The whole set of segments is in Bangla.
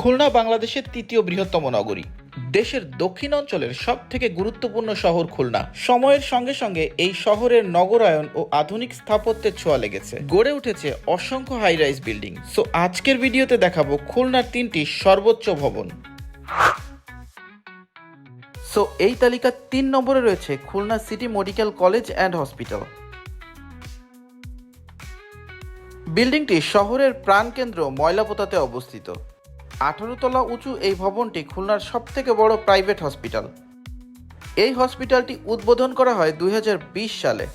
খুলনা বাংলাদেশের তৃতীয় বৃহত্তম নগরী। দেশের দক্ষিণ অঞ্চলের সব থেকে গুরুত্বপূর্ণ শহর খুলনা। সময়ের সঙ্গে সঙ্গে এই শহরের নগরায়ন ও আধুনিক স্থাপত্যের ছোঁয়া লেগেছে। গড়ে উঠেছে অসংখ্য হাই রাইজ বিল্ডিং সো আজকের ভিডিওতে দেখাবো খুলনার তিনটি সর্বোচ্চ ভবন। সো এই তালিকার তিন নম্বরে রয়েছে Khulna city medical college and hospital. বিল্ডিংটি শহরের প্রাণকেন্দ্র ময়লাপোতাতে অবস্থিত। আঠারো তলা উঁচু এই ভবনটি খুলনার সবথেকে বড় প্রাইভেট হসপিটাল। এই হসপিটালটি উদ্বোধন করা হয় দুই হাজার বিশ সালে।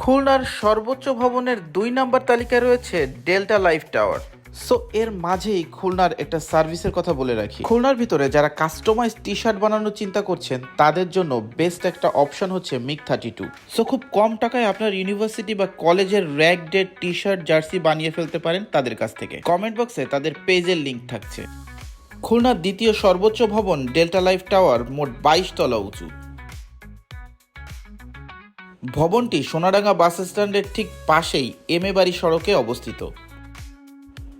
খুলনার সর্বোচ্চ ভবনের দুই নম্বর তালিকায় রয়েছে ডেল্টা লাইফ টাওয়ার। সো এর মাঝেই খুলনার একটা সার্ভিসের কথা বলে রাখি। খুলনার ভিতরে যারা কাস্টমাইজ টি শার্ট বানানোর চিন্তা করছেন, তাদের জন্য বেস্ট একটা অপশন হচ্ছে মিক থার্টি টু সো খুব কম টাকায় আপনার ইউনিভার্সিটি বা কলেজের rag day T shirt jersey বানিয়ে ফেলতে পারেন তাদের কাছ থেকে। কমেন্ট বক্সে তাদের পেজের লিঙ্ক থাকছে। খুলনার দ্বিতীয় সর্বোচ্চ ভবন ডেল্টা লাইফ টাওয়ার মোট বাইশ তলা উঁচু। ভবনটি সোনাডাঙ্গা বাস স্ট্যান্ডের ঠিক পাশেই এম এ বাড়ি সড়কে অবস্থিত।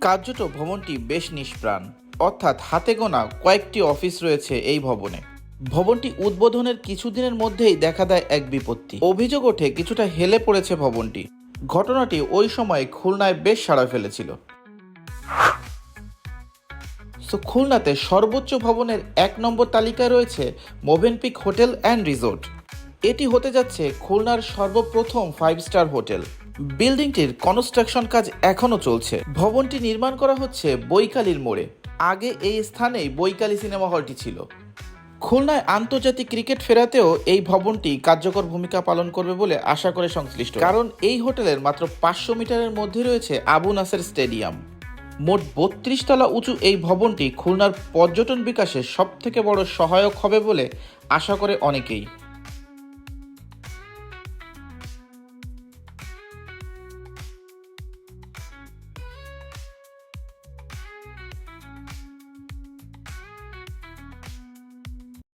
কার্যত ভবনটি বেশ নিষ্প্রাণ। অর্থাৎ হাতে গোনা কয়েকটি অফিস রয়েছে এই ভবনে। ভবনটি উদ্বোধনের কিছুদিনের মধ্যেই দেখা দেয় এক বিপত্তি। অভিযোগ ওঠে কিছুটা হেলে পড়েছে ভবনটি। ঘটনাটি ওই সময় খুলনায় বেশ সাড়া ফেলেছিল। সো খুলনাতে সর্বোচ্চ ভবনের এক নম্বর তালিকায় রয়েছে মোভেনপিক হোটেল অ্যান্ড রিসোর্ট। এটি হতে যাচ্ছে খুলনার সর্বপ্রথম ফাইভ স্টার হোটেল। বিল্ডিংটির কনস্ট্রাকশন কাজ এখনও চলছে। ভবনটি নির্মাণ করা হচ্ছে বৈকালীর মোড়ে। আগে এই স্থানেই বৈকালী সিনেমা হলটি ছিল। খুলনায় আন্তর্জাতিক ক্রিকেট ফেরাতেও এই ভবনটি কার্যকর ভূমিকা পালন করবে বলে আশা করে সংশ্লিষ্ট। কারণ এই হোটেলের মাত্র পাঁচশো মিটারের মধ্যে রয়েছে আবু নাসের স্টেডিয়াম। মোট বত্রিশ তলা উঁচু এই ভবনটি খুলনার পর্যটন বিকাশে সবথেকে বড় সহায়ক হবে বলে আশা করে অনেকেই।